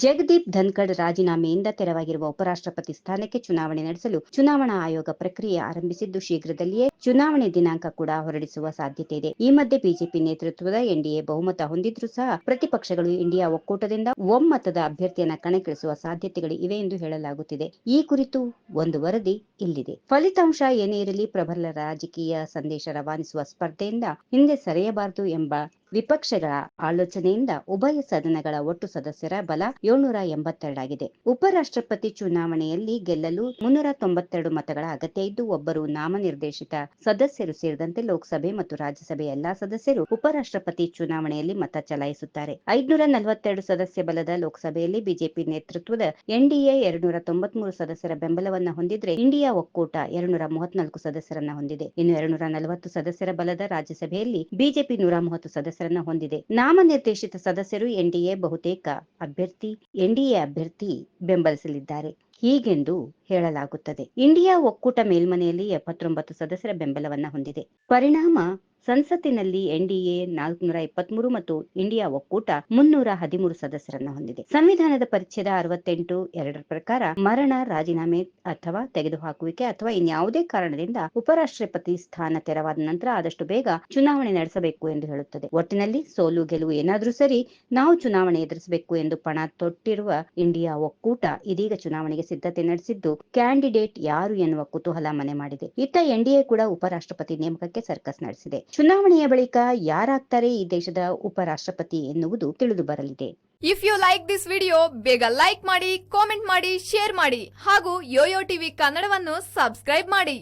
ಜಗದೀಪ್ ಧನ್ಕಡ್ ರಾಜೀನಾಮೆಯಿಂದ ತೆರವಾಗಿರುವ ಉಪರಾಷ್ಟ್ರಪತಿ ಸ್ಥಾನಕ್ಕೆ ಚುನಾವಣೆ ನಡೆಸಲು ಚುನಾವಣಾ ಆಯೋಗ ಪ್ರಕ್ರಿಯೆ ಆರಂಭಿಸಿದ್ದು ಶೀಘ್ರದಲ್ಲಿಯೇ ಚುನಾವಣೆ ದಿನಾಂಕ ಕೂಡ ಹೊರಡಿಸುವ ಸಾಧ್ಯತೆ ಇದೆ. ಈ ಮಧ್ಯೆ ಬಿಜೆಪಿ ನೇತೃತ್ವದ ಎನ್ಡಿಎ ಬಹುಮತ ಹೊಂದಿದ್ರೂ ಸಹ ಪ್ರತಿಪಕ್ಷಗಳು ಇಂಡಿಯಾ ಒಕ್ಕೂಟದಿಂದ ಒಮ್ಮತದ ಅಭ್ಯರ್ಥಿಯನ್ನ ಕಣಕ್ಕಿಳಿಸುವ ಸಾಧ್ಯತೆಗಳು ಇವೆ ಎಂದು ಹೇಳಲಾಗುತ್ತಿದೆ. ಈ ಕುರಿತು ಒಂದು ವರದಿ ಇಲ್ಲಿದೆ. ಫಲಿತಾಂಶ ಏನೇ ಇರಲಿ ಪ್ರಬಲ ರಾಜಕೀಯ ಸಂದೇಶ ರವಾನಿಸುವ ಸ್ಪರ್ಧೆಯಿಂದ ಹಿಂದೆ ಸರಿಯಬಾರದು ಎಂಬ ವಿಪಕ್ಷಗಳ ಆಲೋಚನೆಯಿಂದ ಉಭಯ ಸದನಗಳ ಒಟ್ಟು ಸದಸ್ಯರ ಬಲ ಏಳ್ನೂರ ಎಂಬತ್ತೆರಡಾಗಿದೆ. ಉಪರಾಷ್ಟ್ರಪತಿ ಚುನಾವಣೆಯಲ್ಲಿ ಗೆಲ್ಲಲು ಮುನ್ನೂರ ತೊಂಬತ್ತೆರಡು ಮತಗಳ ಅಗತ್ಯ ಇದ್ದು, ಒಬ್ಬರು ನಾಮನಿರ್ದೇಶಿತ ಸದಸ್ಯರು ಸೇರಿದಂತೆ ಲೋಕಸಭೆ ಮತ್ತು ರಾಜ್ಯಸಭೆ ಎಲ್ಲಾ ಸದಸ್ಯರು ಉಪರಾಷ್ಟ್ರಪತಿ ಚುನಾವಣೆಯಲ್ಲಿ ಮತ ಚಲಾಯಿಸುತ್ತಾರೆ. ಐದುನೂರ ನಲವತ್ತೆರಡು ಸದಸ್ಯ ಬಲದ ಲೋಕಸಭೆಯಲ್ಲಿ ಬಿಜೆಪಿ ನೇತೃತ್ವದ ಎನ್ಡಿಎ ಎರಡ್ನೂರ ತೊಂಬತ್ಮೂರು ಸದಸ್ಯರ ಬೆಂಬಲವನ್ನು ಹೊಂದಿದ್ರೆ, ಇಂಡಿಯಾ ಒಕ್ಕೂಟ ಎರಡ್ನೂರ ಮೂವತ್ನಾಲ್ಕು ಸದಸ್ಯರನ್ನ ಹೊಂದಿದೆ. ಇನ್ನು ಎರಡ್ನೂರ ನಲವತ್ತು ಸದಸ್ಯರ ಬಲದ ರಾಜ್ಯಸಭೆಯಲ್ಲಿ ಬಿಜೆಪಿ ನೂರ ಮೂವತ್ತು ಸದಸ್ಯರನ್ನ ಹೊಂದಿದೆ. ನಾಮನಿರ್ದೇಶಿತ ಸದಸ್ಯರು ಎನ್ಡಿಎ ಬಹುತೇಕ ಅಭ್ಯರ್ಥಿ ಎನ್ಡಿಎ ಅಭ್ಯರ್ಥಿ ಬೆಂಬಲಿಸಲಿದ್ದಾರೆ. ಹೀಗೆಂದು ಹೇಳಲಾಗುತ್ತದೆ. ಇಂಡಿಯಾ ಒಕ್ಕೂಟ ಮೇಲ್ಮನೆಯಲ್ಲಿ ಎಪ್ಪತ್ತೊಂಬತ್ತು ಸದಸ್ಯರ ಬೆಂಬಲವನ್ನ ಹೊಂದಿದೆ. ಪರಿಣಾಮ ಸಂಸತ್ತಿನಲ್ಲಿ ಎನ್ಡಿಎ ನಾಲ್ಕುನೂರ ಇಪ್ಪತ್ಮೂರು ಮತ್ತು ಇಂಡಿಯಾ ಒಕ್ಕೂಟ ಮುನ್ನೂರ ಹದಿಮೂರು ಸದಸ್ಯರನ್ನು ಹೊಂದಿದೆ. ಸಂವಿಧಾನದ ಪರಿಚ್ಛೇದ ಅರವತ್ತೆಂಟು ಎರಡರ ಪ್ರಕಾರ ಮರಣ ರಾಜೀನಾಮೆ ಅಥವಾ ತೆಗೆದುಹಾಕುವಿಕೆ ಅಥವಾ ಇನ್ಯಾವುದೇ ಕಾರಣದಿಂದ ಉಪರಾಷ್ಟ್ರಪತಿ ಸ್ಥಾನ ತೆರವಾದ ನಂತರ ಆದಷ್ಟು ಬೇಗ ಚುನಾವಣೆ ನಡೆಸಬೇಕು ಎಂದು ಹೇಳುತ್ತದೆ. ಒಟ್ಟಿನಲ್ಲಿ ಸೋಲು ಗೆಲುವು ಏನಾದರೂ ಸರಿ ನಾವು ಚುನಾವಣೆ ಎದುರಿಸಬೇಕು ಎಂದು ಪಣ ತೊಟ್ಟಿರುವ ಇಂಡಿಯಾ ಒಕ್ಕೂಟ ಇದೀಗ ಚುನಾವಣೆಗೆ ಸಿದ್ಧತೆ ನಡೆಸಿದ್ದು ಕ್ಯಾಂಡಿಡೇಟ್ ಯಾರು ಎನ್ನುವ ಕುತೂಹಲ ಮನೆ ಮಾಡಿದೆ. ಇತ್ತ ಎನ್ಡಿಎ ಕೂಡ ಉಪರಾಷ್ಟ್ರಪತಿ ನೇಮಕಕ್ಕೆ ಸರ್ಕಸ್ ನಡೆಸಿದೆ. ಚುನಾವಣೆಯ ಬಳಿಕ ಯಾರಾಗ್ತಾರೆ ಈ ದೇಶದ ಉಪರಾಷ್ಟ್ರಪತಿ ಎನ್ನುವುದು ತಿಳಿದು ಬರಲಿದೆ. If you like this video ಬೇಗ ಲೈಕ್ ಮಾಡಿ ಕಾಮೆಂಟ್ ಮಾಡಿ ಶೇರ್ ಮಾಡಿ ಹಾಗೂ ಯೋಯೋ ಟಿವಿ ಕನ್ನಡವನ್ನು ಸಬ್ಸ್ಕ್ರೈಬ್ ಮಾಡಿ.